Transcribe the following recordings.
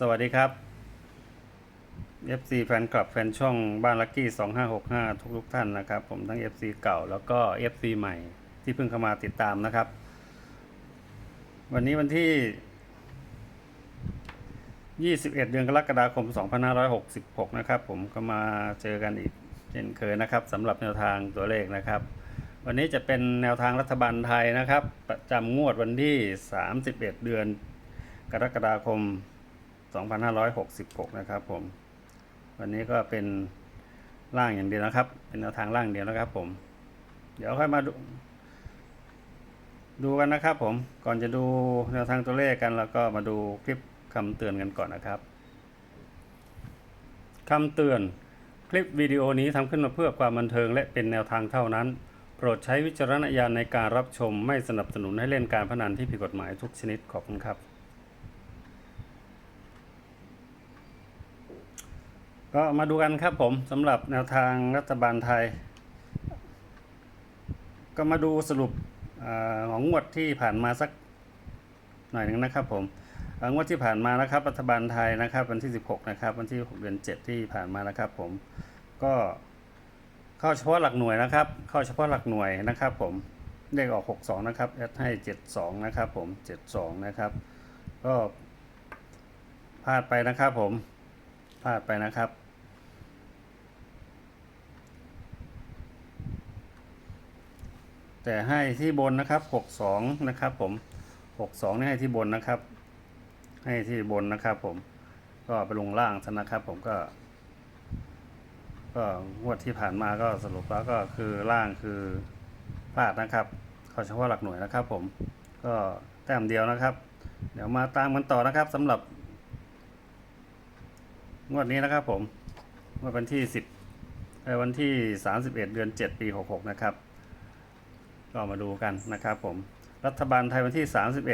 สวัสดีครับ FC แฟนคลับแฟนช่องบ้านลักกี้ 2565 ทุกทุกท่านนะครับ ผมทั้ง FC เก่าแล้วก็ FC ใหม่ที่เพิ่งเข้ามาติดตามนะครับ วันนี้วันที่ 21 เดือนกรกฎาคม 2566 นะครับ ผมก็มาเจอกันอีกเช่นเคยนะครับสำหรับแนวทางตัวเลขนะครับ วันนี้จะเป็นแนวทางรัฐบาลไทยนะครับ ประจำงวดวันที่ 31 เดือนกรกฎาคม 2566 2,566 นะครับผม วันนี้ก็เป็นร่างอย่างเดียวนะครับ เป็นแนวทางร่างเดียวนะครับผม เดี๋ยวค่อยมาดูดูกันนะครับผม ก่อนจะดูแนวทางตัวเลขกันแล้วก็มาดูคลิปคำเตือนกันก่อนนะครับคำเตือน คลิปวิดีโอนี้ทำขึ้นมาเพื่อความบันเทิงและเป็นแนวทางเท่านั้น โปรดใช้วิจารณญาณในการรับชมไม่สนับสนุนให้เล่นการพนันที่ผิดกฎหมายทุกชนิดขอบคุณครับ ก็มาดูกันครับผมสำหรับแนวทางรัฐบาลไทย ก็มาดูสรุปอของงวดที่ผ่านมาสักหน่อยหนึ่งนะครับผมงวดที่ผ่านมานะครับรัฐบาลไทยนะครับวันที่ 16นะครับวันที่6เดือน7 ที่ผ่านมานะครับผมก็เข้าเฉพาะหลักหน่วยนะครับ เข้าเฉพาะหลักหน่วยนะครับผมเลขออก 62 นะครับแอดให้ 72 นะครับผม 72 นะครับ ก็พลาดไปนะครับผมพลาดไปนะครับ แต่ให้ที่บนนะครับ62นะครับผม62นี่ให้ที่บนนะครับ ให้ที่บนนะครับผมก็ไปลงล่างซะนะครับผมก็ ก็งวดที่ผ่านมาก็สรุปแล้วก็คือล่างคือพลาดนะครับเขาเฉพาะหลักหน่วยนะครับผมก็แต้มเดียวนะครับ เดี๋ยวมาตามกันต่อนะครับสำหรับ งวดนี้นะครับผมวันที่10เอ่อวันที่31เดือน7ปี66นะครับ ก็มาดูกันนะครับผม รัฐบาลไทยวันที่ 31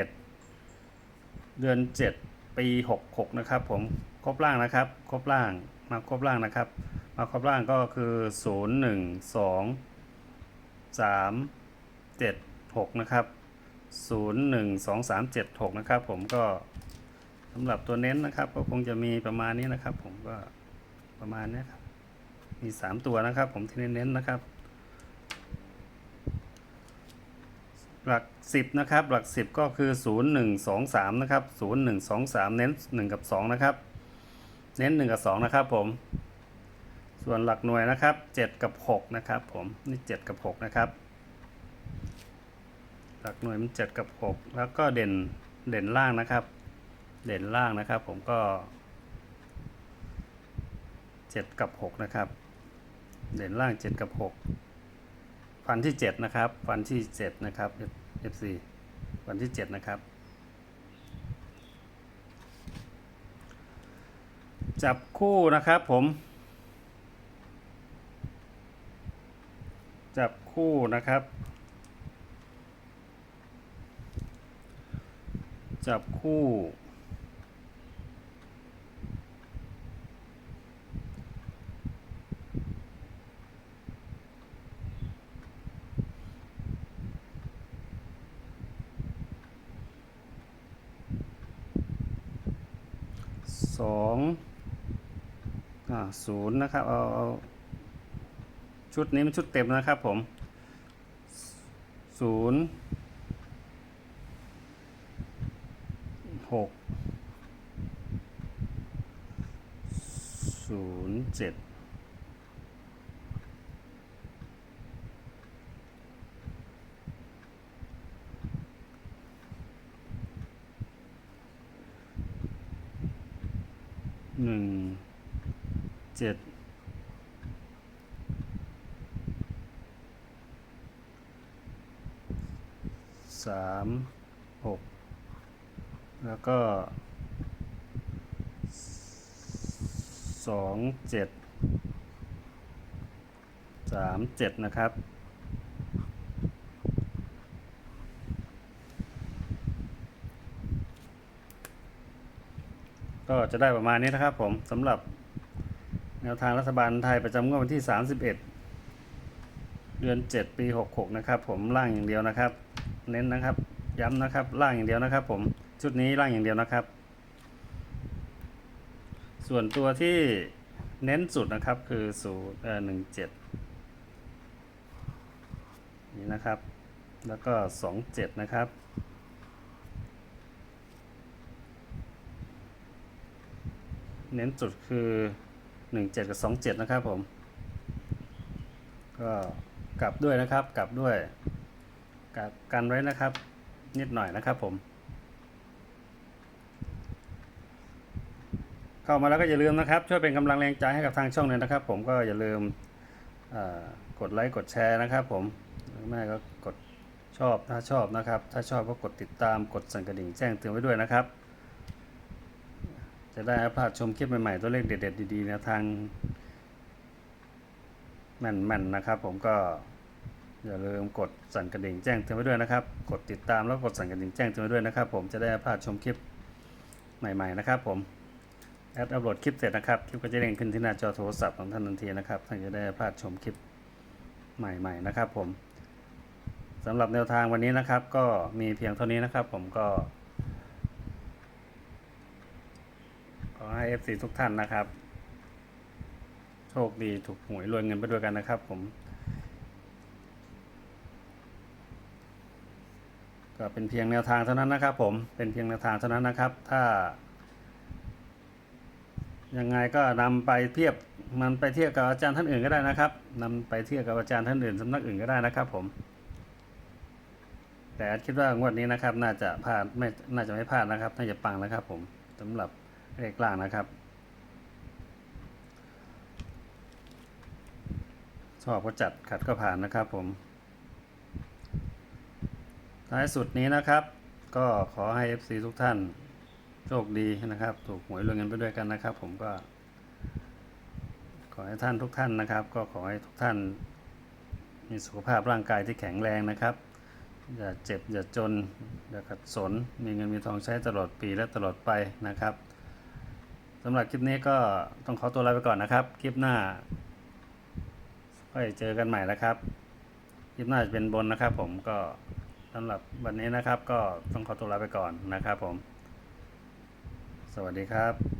เดือน 7 ปี 66 นะครับผม ครบล่างนะครับ ครบล่าง มาครบล่างนะครับ มาครบล่างก็คือ 0 1 2 3 7 6 นะครับ 0 1 2 3 7 6 นะครับผมก็สำหรับตัวเน้นนะครับ ก็คงจะมีประมาณนี้นะครับ ผมก็ประมาณนี้ครับ มี 3 ตัวนะครับ ผมที่เน้นๆนะครับ หลักสิบนะครับ หลักสิบก็คือศูนย์หนึ่งสองสามนะครับศูนย์หนึ่งสองสามเน้นหนึ่งกับสองนะครับ เน้นหนึ่งกับสองนะครับผม ส่วนหลักหน่วยนะครับเจ็ดกับหกนะครับผม นี่เจ็ดกับหกนะครับ หลักหน่วยมันเจ็ดกับหกแล้วก็เด่น เด่นล่างนะครับ เด่นล่างนะครับผมก็เจ็ดกับหกนะครับ เด่นล่างเจ็ดกับหก ฟันที่7นะครับ ฟันที่7นะครับ FC ฟันที่7นะครับ จับคู่นะครับผม จับคู่นะครับ จับคู่ ส องศูนย์นะครับเอาเอาชุดนี้เป็นชุดเต็มนะครับผมศูนย์หกศูนย์เจ็ด หนึ่งเจ็ดสามหกแล้วก็สองเจ็ดสามเจ็ดนะครับ ก็จะได้ประมาณนี้นะครับผมสำหรับแนวทางรัฐบาลไทยประจำงวดวันที่ 31 เดือน 7 ปี 66 นะครับผมล่างอย่างเดียวนะครับ เน้นนะครับย้ำนะครับล่างอย่างเดียวนะครับ ผมชุดนี้ล่างอย่างเดียวนะครับ ส่วนตัวที่เน้นสุดนะครับคือศูนย์เอ่อหนึ่งเจ็ดนี่นะครับ แล้วก็สองเจ็ดนะครับ เน้นจุดคือหนึ่งเจ็ดกับสองเจ็ดนะครับผม ก็กลับด้วยนะครับ กลับด้วยกลับกันไว้นะครับ นิดหน่อยนะครับผม เข้ามาแล้วก็อย่าลืมนะครับ ช่วยเป็นกำลังแรงใจให้กับทางช่องเลยนะครับ ผมก็อย่าลืมกดไลค์กดแชร์นะครับ ผมหรือไม่ก็กดชอบถ้าชอบนะครับ ถ้าชอบก็กดติดตามกดสั่นกระดิ่งแจ้งเตือนไว้ด้วยนะครับ จะได้พลาดชมคลิปใหม่ๆ ตัวเลขเด็ดๆ ดีๆนวทางแม่นๆนะครับ ผมก็อย่าลืมกดสั่นกระดิ่งแจ้งเตือนไว้ด้วยนะครับ กดติดตามแล้วกดสั่นกระดิ่งแจ้งเตือนไว้ด้วยนะครับ ผมจะได้พลาดชมคลิปใหม่ ๆ นะครับ ผมแอดอัปโหลดคลิปเสร็จนะครับคลิปก็จะเด้งขึ้นที่หน้าจอโทรศัพท์ของท่านทันทีนะครับท่านจะได้พลาดชมคลิปใหม่ๆนะครับ ผมสำหรับแนวทางวันนี้นะครับ ก็มีเพียงเท่านี้นะครับ ผมก็ ขอให้ FC ทุกท่านนะครับ โชคดีถูกหวยรวยเงินไปด้วยกันนะครับ ผม ก็เป็นเพียงแนวทางเท่านั้นนะครับ ผม เป็นเพียงแนวทางเท่านั้นนะครับ ถ้า ยังไงก็นำไปเทียบมันไปเทียบกับอาจารย์ท่านอื่นก็ได้นะครับนำไปเทียบกับอาจารย์ท่านอื่นสำนักอื่นก็ได้นะครับ ผมแต่คิดว่างวดนี้นะครับ น่าจะพลาดไม่น่าจะไม่พลาดนะครับ น่าจะปังนะครับ ผมสำหรับ เลขล่างนะครับ ชอบก็จัดขัดก็ผ่านนะครับผม ท้ายสุดนี้นะครับ ก็ขอให้ FC ทุกท่านโชคดีนะครับ ถูกหวยรวยเงินไปด้วยกันนะครับ ผมก็ ขอให้ท่านทุกท่านนะครับ ก็ขอให้ทุกท่าน มีสุขภาพร่างกายที่แข็งแรงนะครับ อย่าเจ็บอย่าจน อย่าขัดสน มีเงินมีทองใช้ตลอดปีและตลอดไปนะครับ สำหรับคลิปนี้ก็ต้องขอตัวลาไปก่อนนะครับ คลิปหน้าค่อยเจอกันใหม่นะครับ คลิปหน้าจะเป็นบนนะครับ ผมก็สำหรับวันนี้นะครับ ก็ต้องขอตัวลาไปก่อนนะครับ ผม สวัสดีครับ